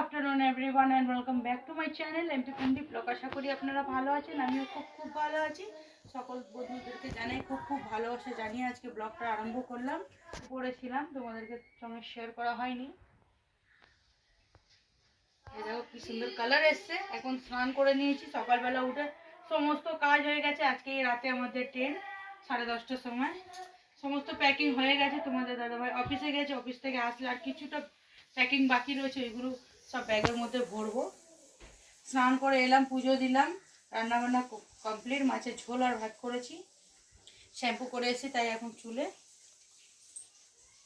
Afternoon everyone and welcome back to my channel MP Kundi blog আশা করি আপনারা ভালো আছেন, আমিও খুব খুব ভালো আছি। সকল বন্ধুদেরকে জানাই খুব খুব ভালোবাসা, জানিয়ে আজকে ব্লগটা আরম্ভ করলাম। করেছিলাম তোমাদেরকে সঙ্গে শেয়ার করা হয়নি। দেখো কি সুন্দর কালার এসছে। এখন স্নান করে নিয়েছি, সকালবেলা উঠে সমস্ত কাজ হয়ে গেছে। আজকে এই রাতে আমাদের ট্রেন সাড়ে দশটার সময়। সমস্ত প্যাকিং হয়ে গেছে। তোমাদের দাদাভাই অফিসে গেছে অফিস থেকে আসলে আর কিছুটা প্যাকিং বাকি রয়েছে, ওইগুলো সব ব্যাগের মধ্যে ভরবো। স্নান করে এলাম, পুজো দিলাম, রান্নাবান্না কমপ্লিট মাছের ঝোল আর ভাত করেছি। শ্যাম্পু করে এসেছি, তাই এখন চুলে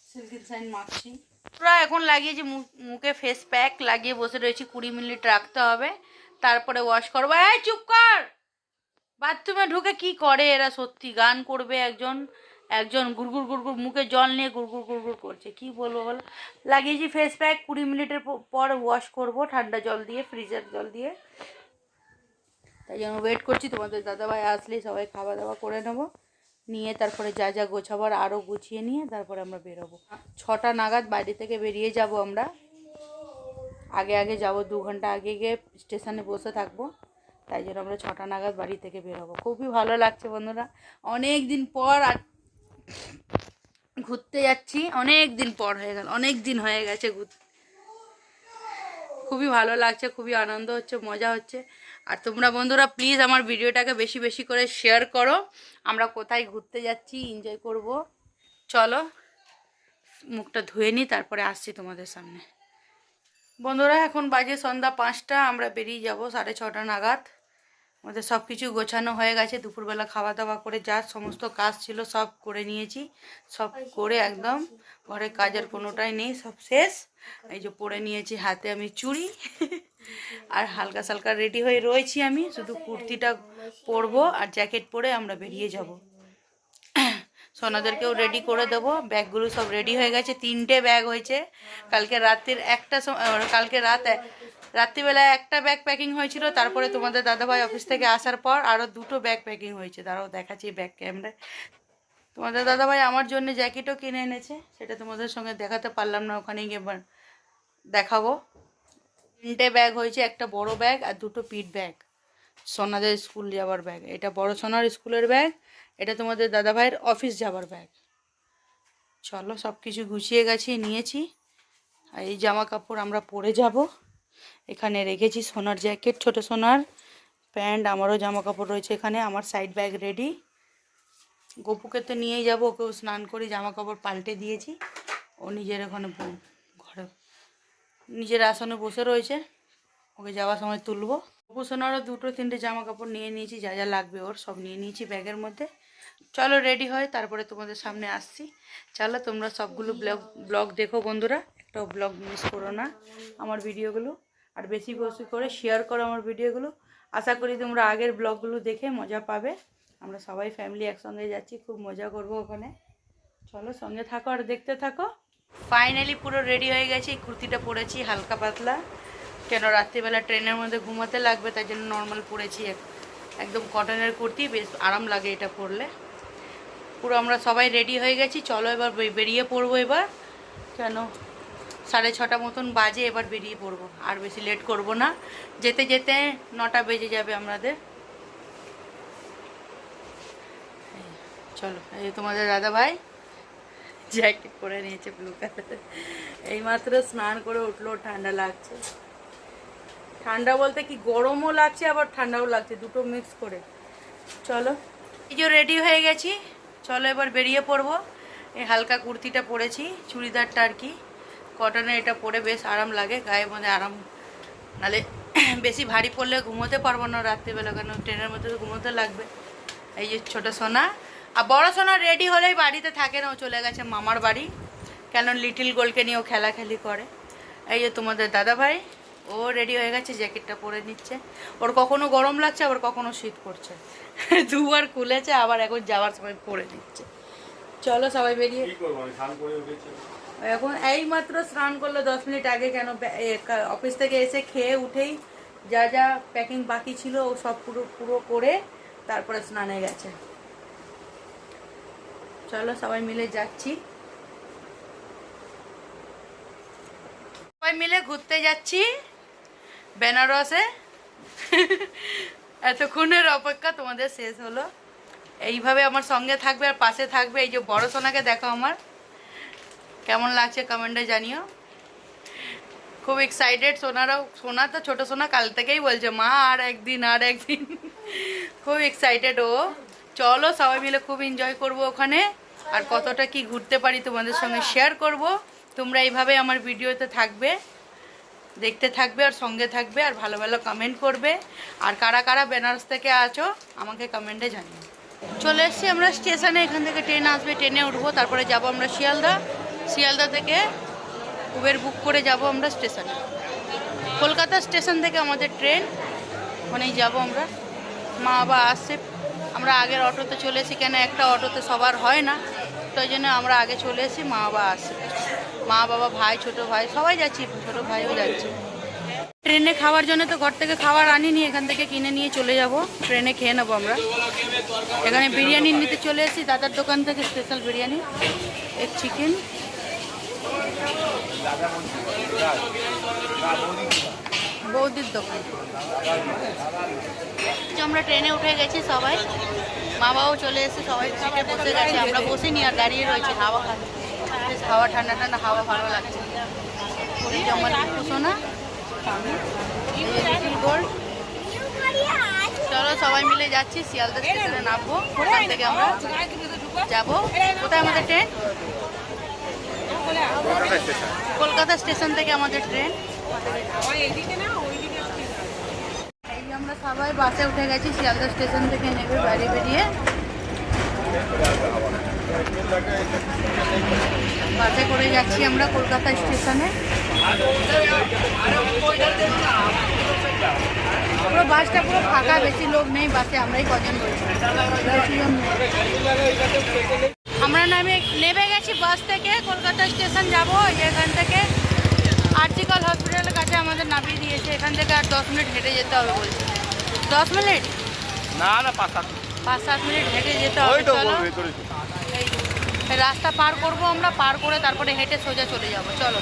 সিল্কিন সাইন মাখছি। পুরো এখন লাগিয়েছি মুখে ফেস প্যাক লাগিয়ে বসে রয়েছি, কুড়ি মিনিট রাখতে হবে। তারপরে ওয়াশ করব। এই চুপ কর! বাথরুমে ঢুকে কি করে? এরা সত্যি গান করবে একজন। একজন গুড়গুড় গুড়গুড় মুখে জল নিয়ে গুড়গুড় গুড়গুড় করছে। কি বলব বলো? লাগিয়েছি ফেস প্যাক কুড়ি মিনিটের পর ওয়াশ করব ঠান্ডা জল দিয়ে ফ্রিজার জল দিয়ে। তাই জন্য ওয়েট করছি, তোমাদের দাদাভাই আসলে সবাই খাওয়া দাওয়া করে নেব। নিয়ে তারপরে যা যা গোছাবার আরও গুছিয়ে নিয়ে তারপরে আমরা বেরোবো। ছটা নাগাদ বাড়ি থেকে বেরিয়ে যাব আমরা। আগে আগে যাব, দু ঘণ্টা আগে গিয়ে স্টেশনে বসে থাকব। তাই জন্য আমরা ছটা নাগাদ বাড়ি থেকে বেরোবো। খুবই ভালো লাগছে বন্ধুরা। অনেক দিন পর আর ঘুরতে যাচ্ছি। অনেক দিন পর হয়ে গেল, অনেক দিন হয়ে গেছে ঘুরতে খুবই ভালো লাগছে, খুবই আনন্দ হচ্ছে, মজা হচ্ছে। আর তোমরা বন্ধুরা প্লিজ আমার ভিডিওটাকে বেশি বেশি করে শেয়ার করো। আমরা কোথায় ঘুরতে যাচ্ছি এনজয় করব। চলো, মুখটা ধুয়ে নিই, তারপরে আসছি তোমাদের সামনে। বন্ধুরা, এখন বাজে সন্ধ্যা পাঁচটা, আমরা বেরিয়ে যাব সাড়ে ছটা নাগাদ। আমাদের সব কিছু গোছানো হয়ে গেছে, দুপুরবেলা খাওয়া দাওয়া করে যা সমস্ত কাজ ছিল সব করে নিয়েছি। সব করে একদম ঘরে কাজের কোনোটাই নেই, সব শেষ। এই যে পরে নিয়েছি হাতে আমি চুড়ি আর হালকা সালকা রেডি হয়ে রয়েছি আমি, শুধু কুর্তিটা পরবো আর জ্যাকেট পরে আমরা বেরিয়ে যাব। সোনাদেরকেও রেডি করে দেবো। ব্যাগগুলো সব রেডি হয়ে গেছে। তিনটে ব্যাগ হয়েছে। কালকে রাত্রির একটা কালকে রাত রাত্রিবেলায় একটা ব্যাগ প্যাকিং হয়েছিল। তারপরে তোমাদের দাদাভাই অফিস থেকে আসার পর আরও দুটো ব্যাগ প্যাকিং হয়েছে। তারাও দেখাচ্ছি ব্যাগ ক্যামেরায় তোমাদের দাদাভাই আমার জন্য জ্যাকেটও কিনে এনেছে। সেটা তোমাদের সঙ্গে দেখাতে পারলাম না। ওখানে গিয়ে দেখাবো। তিনটে ব্যাগ হয়েছে। একটা বড় ব্যাগ আর দুটো পিট ব্যাগ সোনাদের স্কুল যাওয়ার ব্যাগ এটা বড় সোনার স্কুলের ব্যাগ এটা তোমাদের দাদাভাইয়ের অফিস যাবার ব্যাগ চলো সব কিছু গুছিয়ে গেছি, নিয়েছি। আর এই জামা কাপড় আমরা পরে যাব। এখানে রেখেছি সোনার জ্যাকেট ছোট সোনার প্যান্ট, আমারও জামা কাপড় রয়েছে এখানে, আমার সাইড ব্যাগ রেডি গপুকে তো নিয়েই যাব, ওকেও স্নান করে জামা কাপড় পাল্টে দিয়েছি। ও নিজের ওখানে ঘরে, নিজের আসনে বসে রয়েছে। ওকে যাওয়ার সময় তুলবো। গপু সোনারও দুটো তিনটে জামা কাপড় নিয়ে নিয়েছি, যা যা লাগবে ওর সব নিয়ে নিয়েছি ব্যাগের মধ্যে। চলো রেডি হয় তারপরে তোমাদের সামনে আসছি। চলো তোমরা সবগুলো ব্লগ ব্লগ দেখো বন্ধুরা। একটাও ব্লগ মিস করো না আমার ভিডিওগুলো। আর বেশি বেশি করে শেয়ার করো আমার ভিডিওগুলো। আশা করি তোমরা আগের ব্লগগুলো দেখে মজা পাবে। আমরা সবাই ফ্যামিলি একসঙ্গে যাচ্ছি, খুব মজা করব ওখানে। চলো সঙ্গে থাকো আর দেখতে থাকো। ফাইনালি পুরো রেডি হয়ে গেছি, কুর্তিটা পরেছি, হালকা পাতলা। কেন রাত্রিবেলা ট্রেনের মধ্যে ঘুমাতে লাগবে তাই জন্য নর্মাল পরেছি এক- একদম কটনের কুর্তি, বেশ আরাম লাগে এটা পরলে। পুরো আমরা সবাই রেডি হয়ে গেছি। চলো এবার বেরিয়ে পড়ব এবার। কেন? সাড়ে ছটা মতন বাজে, এবার বেরিয়ে পড়ব। আর বেশি লেট করব না। যেতে যেতে নটা বেজে যাবে আমাদের। চলো, এই তোমাদের দাদা ভাই জ্যাকেট পরে নিয়েছে ব্লু কালার এইমাত্র স্নান করে উঠল, ঠান্ডা লাগছে। ঠান্ডা বলতে কি, গরমও লাগছে, আবার ঠান্ডাও লাগছে। দুটো মিক্স করে। চলো। এই যে রেডি হয়ে গেছি। চলো এবার বেরিয়ে পড়ব। এই হালকা কুর্তিটা পরেছি, চুড়িদারটা আর কি। কটনের এটা পরে বেশ আরাম লাগে গায়ের মধ্যে আরাম। নালে বেশি ভারী পড়লে ঘুমোতে পারব না রাত্রিবেলা, কেন ট্রেনের মধ্যে তো ঘুমোতে লাগবে। এই যে ছোটো সোনা। আর বড় সোনা রেডি হলেই বাড়িতে থাকে না, ও চলে গেছে মামার বাড়ি। কেন লিটিল গোলকে নিয়ে ও খেলাখেলি করে। এই যে তোমাদের দাদা ভাই ও রেডি হয়ে গেছে জ্যাকেটটা পরে নিচ্ছে। ওর কখনো গরম লাগছে, আবার কখনো শীত করছে দুবার খুলেছে আবার এখন যাওয়ার সময় পরে দিচ্ছে। চলো সবাই বেরিয়ে। এখন এই মাত্র স্নান করল দশ মিনিট আগে কেন অফিস থেকে এসে খেয়ে উঠেই যা যা প্যাকিং বাকি ছিল ও সব পুরো পুরো করে তারপরে স্নানে গেছে। চলো সবাই মিলে যাচ্ছি। সবাই মিলে ঘুরতে যাচ্ছি। বেনারসে। এতক্ষণের অপেক্ষা তোমাদের শেষ হলো। এইভাবে আমার সঙ্গে থাকবে আর পাশে থাকবে এই যে বড় সোনাকে দেখো আমার। কেমন লাগছে কমেন্টে জানিও। খুব এক্সাইটেড সোনারাও, সোনা তো ছোটো সোনা কাল থেকেই বলছে, মা, আর একদিন আর একদিন। খুব এক্সাইটেড ও। চলো সবাই মিলে খুব এনজয় করব ওখানে। আর কতটা কি ঘুরতে পারি তোমাদের সঙ্গে শেয়ার করব। তোমরা এইভাবে আমার ভিডিওতে থাকবে। দেখতে থাকবে আর সঙ্গে থাকবে আর ভালো ভালো কমেন্ট করবে। আর কারা কারা বেনারস থেকে আছো, আমাকে কমেন্টে জানিও। চলে এসেছি আমরা স্টেশনে, এখান থেকে ট্রেন আসবে ট্রেনে উঠবো, তারপরে যাব আমরা শিয়ালদা। শিয়ালদা থেকে উবের বুক করে যাব আমরা স্টেশনে। কলকাতা স্টেশন থেকে আমাদের ট্রেন ওখানেই যাব আমরা। মা বাবা আসছে, আমরা আগের অটোতে চলে এসেছি, কেন একটা অটোতে সবার হয় না তো ওই জন্য আমরা আগে চলে এসেছি, মা বাবা আসছে। মা বাবা ভাই, ছোট ভাই, সবাই যাচ্ছি, ছোট ভাইও যাচ্ছে। ট্রেনে খাওয়ার জন্য তো ঘর থেকে খাবার আনিনি, এখান থেকে কিনে নিয়ে চলে যাব। ট্রেনে খেয়ে নেব আমরা। এখানে বিরিয়ানি নিতে চলে এসেছি, দাদার দোকান থেকে স্পেশাল বিরিয়ানি এক চিকেন বৌদির দোকান। আমরা ট্রেনে উঠে গেছি সবাই। মা বাবাও চলে এসে সবাই বসে গেছে, আমরা বসিনি আর দাঁড়িয়ে রয়েছে হাওয়া খাচ্ছি। হাওয়া, ঠান্ডা ঠান্ডা, হাওয়া ভালো লাগছে। যে আমার শোনা চলো সবাই মিলে যাচ্ছি, শিয়ালদা স্টেশনে নামবো। ওখান থেকে আমরা যাব। কোথায় আমাদের ট্রেন? কলকাতা স্টেশন থেকে আমাদের ট্রেন। আমরা সবাই বাসে উঠে গেছি, শিয়ালদা স্টেশন থেকে নেবে বাইরে বেরিয়ে। বাসে করে যাচ্ছি আমরা কলকাতা স্টেশনে। পুরো বাসটা পুরো ফাঁকা বেশি লোক নেই বাসে আমরাই কজন। আমরা নামে নেমে গেছি বাস থেকে কলকাতা স্টেশন যাব এখান থেকে। আর্টিকল হসপিটালের কাছে আমাদের নামিয়ে দিয়েছে এখান থেকে আর দশ মিনিট হেঁটে যেতে হবে বলছে। দশ মিনিট? না না পাঁচ সাত পাঁচ সাত মিনিট হেঁটে যেতে হবে চলো। রাস্তা পার করব আমরা, পার করে তারপরে হেঁটে সোজা চলে যাব। চলো।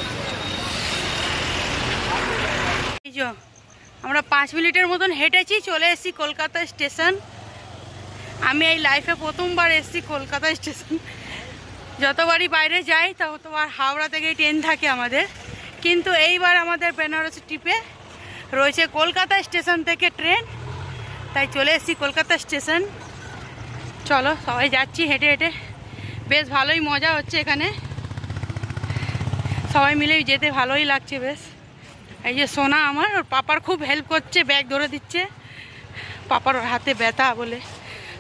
আমরা পাঁচ মিনিটের মতন হেঁটেছি, চলে এসেছি কলকাতা স্টেশন। আমি এই লাইফে প্রথমবার এসেছি কলকাতা স্টেশন। যতবারই বাইরে যাই ততবার হাওড়া থেকেই ট্রেন থাকে আমাদের। কিন্তু এইবার আমাদের বেনারস ট্রিপে রয়েছে কলকাতা স্টেশন থেকে ট্রেন তাই চলে এসেছি কলকাতা স্টেশন। চলো, সবাই যাচ্ছি হেঁটে হেঁটে। বেশ ভালোই মজা হচ্ছে এখানে। সবাই মিলেই যেতে ভালোই লাগছে বেশ। এই যে সোনা আমার, ওর পাপার খুব হেল্প করছে ব্যাগ ধরে দিচ্ছে। পাপার ওর হাতে ব্যথা বলে।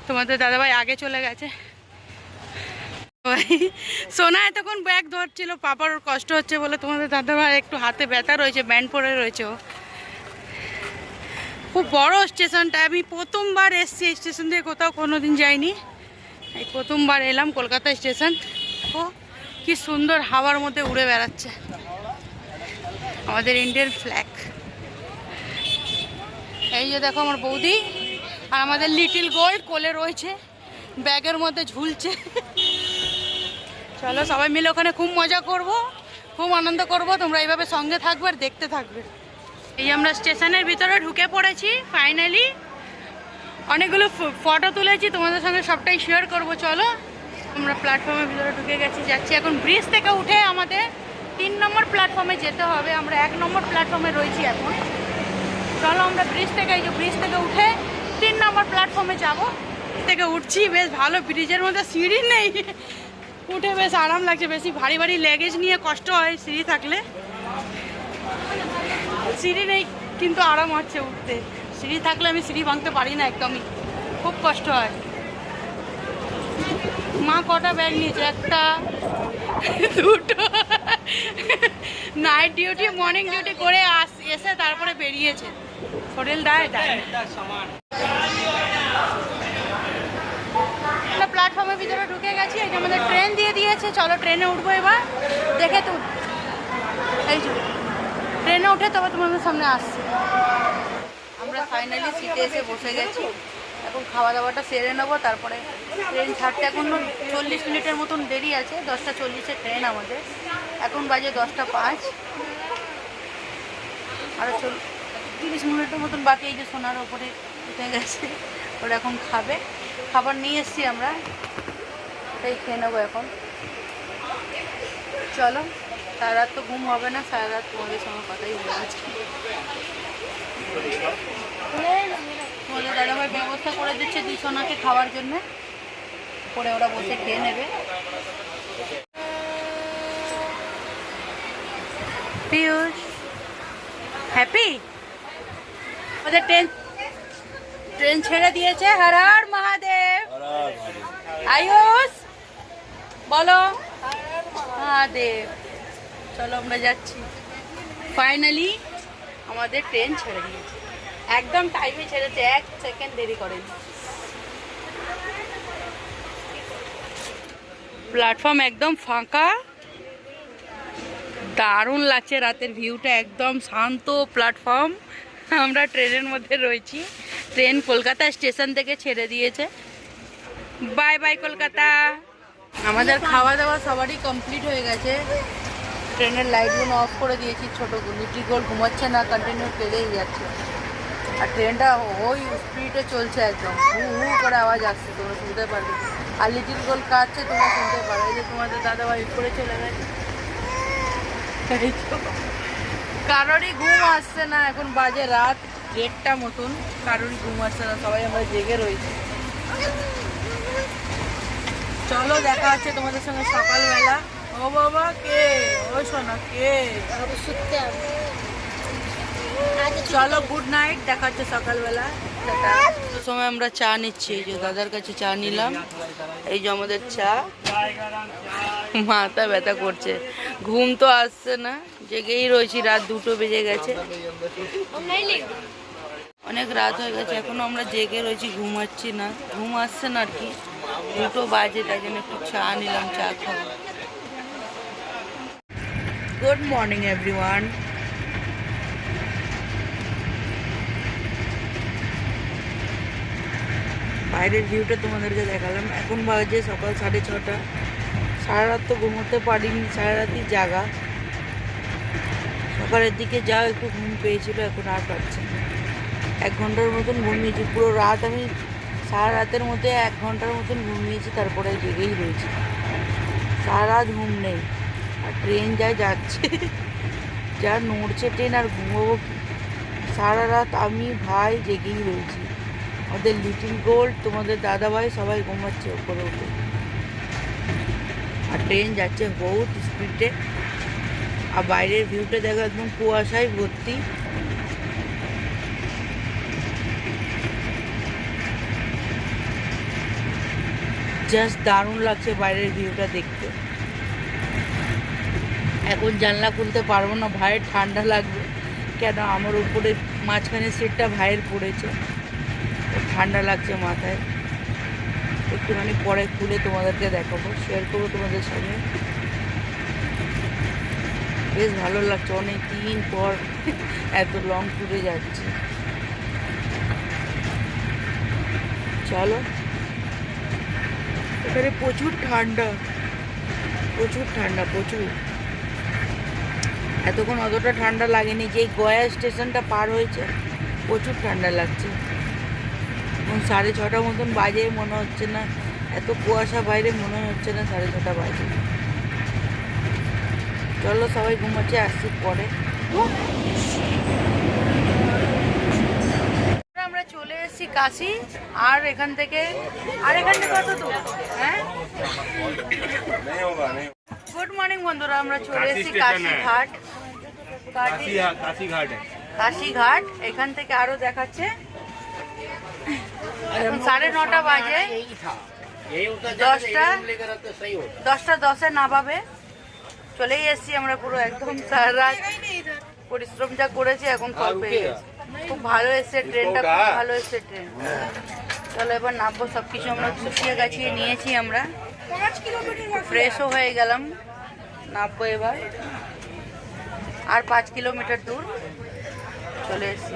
তোমাদের দাদাভাই আগে চলে গেছে। সোনা এতক্ষণ ব্যাগ ধরছিল, পাপার ওর কষ্ট হচ্ছে বলে তোমাদের দাদাভাই একটু হাতে ব্যথা রয়েছে ব্যান্ড পরে রয়েছে ও। খুব বড় স্টেশনটা আমি প্রথমবার এসছি স্টেশন থেকে কোথাও কোনো দিন যাইনি। এই প্রথমবার এলাম কলকাতা স্টেশন। ও, কি সুন্দর হাওয়ার মধ্যে উড়ে বেড়াচ্ছে। আমাদের ইন্ডিয়ান ফ্ল্যাগ এই যে দেখো আমার বৌদি, আর আমাদের লিটিল গোল্ড কোলে রয়েছে, ব্যাগের মধ্যে ঝুলছে। চলো সবাই মিলে ওখানে খুব মজা করব, খুব আনন্দ করব, তোমরা এইভাবে সঙ্গে থাকবে আর দেখতে থাকবে। এই আমরা স্টেশনের ভিতরে ঢুকে পড়েছি ফাইনালি অনেকগুলো ফটো তুলেছি, তোমাদের সঙ্গে সবটাই শেয়ার করব, চলো। আমরা প্ল্যাটফর্মের ভিতরে ঢুকে গেছি, যাচ্ছি। এখন ব্রিজ থেকে উঠে আমাদের তিন নম্বর প্ল্যাটফর্মে যেতে হবে। আমরা এক নম্বর প্ল্যাটফর্মে রয়েছি এখন। চলো আমরা ব্রিজ থেকে, এই যে ব্রিজ থেকে উঠে তিন নম্বর প্ল্যাটফর্মে যাব। থেকে উঠছি, বেশ ভালো ব্রিজের মধ্যে সিঁড়ি নেই। উঠে বেশ আরাম লাগছে, বেশি ভারী ভারী লেগেজ নিয়ে কষ্ট হয় সিঁড়ি থাকলে। সিঁড়ি নেই, কিন্তু আরাম হচ্ছে উঠতে। সিঁড়ি থাকলে আমি সিঁড়ি ভাঙতে পারি না একদমই। খুব কষ্ট হয়। মা কটা ব্যাগ নিয়েছে? একটা দুটো। নাইট ডিউটি মর্নিং ডিউটি করে আস এসে তারপরে বেরিয়েছে। হোটেল দেয় দেয়। আমরা প্ল্যাটফর্মের ভিতরে ঢুকে গেছি যে আমাদের ট্রেন দিয়ে দিয়েছে। চলো ট্রেনে উঠবো এবার। দেখে তো এই যে ট্রেনে উঠে তবে তোমাদের সামনে আসছি। আমরা ফাইনালি সিটে এসে বসে গেছি। এখন খাওয়া দাওয়াটা সেরে নেব, তারপরে ট্রেন ছাড়তে এখন চল্লিশ মিনিটের মতন দেরি আছে, দশটা চল্লিশে ট্রেন আমাদের। এখন বাজে দশটা পাঁচ। আরও তিরিশ মিনিটের মতন বাকি, এই যে সোনার ওপরে উঠে গেছে, ওরা এখন খাবে। খাবার নিয়ে এসছি আমরা, ওটাই খেয়ে নেব এখন। চলো, সারা রাত তো ঘুম হবে না, সারা রাত তোমাদের সঙ্গে কথাই বলে আজকে তোমাদের দাদাভাই ব্যবস্থা করে দিচ্ছে দুই সোনাকে খাওয়ার জন্য। পরে ওরা বসে খেয়ে নেবে। পিয়ুষ হ্যাপি? ওদের ট্রেন ট্রেন ছেড়ে দিয়েছে। হর হর মহাদেব। আয়ুষ বলো। মহাদেব। চলো আমরা যাচ্ছি। ফাইনালি আমাদের ট্রেন ছেড়ে দিয়েছে। একদম টাইমে ছেড়েছে এক সেকেন্ড দেরি করেনি। প্ল্যাটফর্ম একদম ফাঁকা। দারুণ লাগছে রাতের ভিউটা একদম শান্ত প্ল্যাটফর্ম আমরা ট্রেনের মধ্যে রয়েছি। ট্রেন কলকাতা স্টেশন থেকে ছেড়ে দিয়েছে। Bye bye Kolkata. আমাদের খাওয়া দাওয়া সবারই কমপ্লিট হয়ে গেছে। ট্রেনের লাইটগুলো অফ করে দিয়েছি, ছোটো লিটি গোল ঘুমাচ্ছে না কন্টিনিউ পেলেই যাচ্ছে। আর ট্রেনটা ওই স্পিডে চলছে একদম। হু হু করে আওয়াজ আসছে, তোমরা শুনতে পারবে। আর লিটিল গোল কাটছে তোমরা শুনতে পারো এই যে তোমাদের দাদাভাই করে চলে গেছে। কারোরই ঘুম আসছে না। এখন বাজে রাত দেড়টা মতন। কারোরই ঘুম আসছে না। সবাই আমরা জেগে রয়েছি। চলো, দেখা হচ্ছে তোমাদের সঙ্গে সকালবেলা। ও বাবা, কে? ও সোনা কে? চলো গুড নাইট দেখা হচ্ছে সকালবেলা। সময় আমরা চা নিচ্ছি এই যে দাদার কাছে চা নিলাম। এই যে আমাদের চা। মাথা ব্যথা করছে। ঘুম তো আসছে না জেগেই রয়েছি রাত দুটো বেজে গেছে। অনেক রাত হয়ে গেছে এখনও আমরা জেগে রয়েছি ঘুমাচ্ছি না। ঘুম আসছে না আর কি। দুটো বাজে তাই জন্য একটু চা নিলাম চা খাব। গুড মর্নিং এভরিওয়ান বাইরের ভিউটা তোমাদেরকে দেখালাম। এখন বাজে সকাল সাড়ে ছটা। সারা রাত তো ঘুমোতে পারিনি, সারা রাতই জাগা। সকালের দিকে যা একটু ঘুম পেয়েছিল, এখন আর পাচ্ছে না। এক ঘণ্টার মতন ঘুমিয়েছি। পুরো রাত আমি সারা রাতের মধ্যে এক ঘণ্টার মতন ঘুমিয়েছি, তারপরে জেগেই রয়েছি। সারা রাত ঘুম নেই। আর ট্রেন যা যাচ্ছে, যা নড়ছে ট্রেন আর ঘুমোবো সারা রাত আমি, ভাই, জেগেই রয়েছি। আমাদের লিটিল গোল্ড তোমাদের দাদা ভাই সবাই ঘুমাচ্ছে ওপরে উঠে। আর ট্রেন যাচ্ছে বহুত স্পিডে আর বাইরের ভিউটা দেখো একদম কুয়াশায় ভর্তি। জাস্ট দারুণ লাগছে বাইরের ভিউটা দেখতে। এখন জানলা খুলতে পারব না ভাইয়ের ঠান্ডা লাগবে। কেন? আমার উপরে মাঝখানে সিটটা ভাইয়ের পড়েছে। ঠান্ডা লাগছে মাথায়। একটুখানি পরে খুলে তোমাদেরকে দেখাবো শেয়ার করব তোমাদের সঙ্গে। বেশ ভালো লাগছে অনেক দিন পর এত লং ট্যুরে যাচ্ছি। চলো। এখানে প্রচুর ঠান্ডা প্রচুর ঠান্ডা, প্রচুর। এতক্ষণ অতটা ঠান্ডা লাগেনি যে গয়া স্টেশনটা পার হয়েছে, প্রচুর ঠান্ডা লাগছে। সাড়ে ছটা মতন বাজে মনে হচ্ছে না এত কুয়াশা বাইরে মনে হচ্ছে না সাড়ে ছটা বাজে। চলো সবাই ঘুমাচ্ছে আসছি পরে। আমরা চলে এসেছি কাশি আর এখান থেকে আর এখান থেকে কত দূর হ্যাঁ? গুড মর্নিং বন্ধুরা আমরা চলে এসেছি কাশিঘাট কাশিঘাট কাশিঘাট এখান থেকে আরও দেখাচ্ছে। সাড়ে নটা বাজে। দশটা দশটা দশে নামাবে। চলেই এসছি আমরা পুরো একদম সারা পরিশ্রম যা করেছি এখন ফল পেয়ে গেছি। খুব ভালো এসছে ট্রেনটা খুব ভালো এসছে ট্রেন। চলো এবার নামবো সব কিছু আমরা গুছিয়ে গাছিয়ে নিয়েছি আমরা। ফ্রেশও হয়ে গেলাম। নামবো এবার। আর পাঁচ কিলোমিটার দূর। চলে এসছি।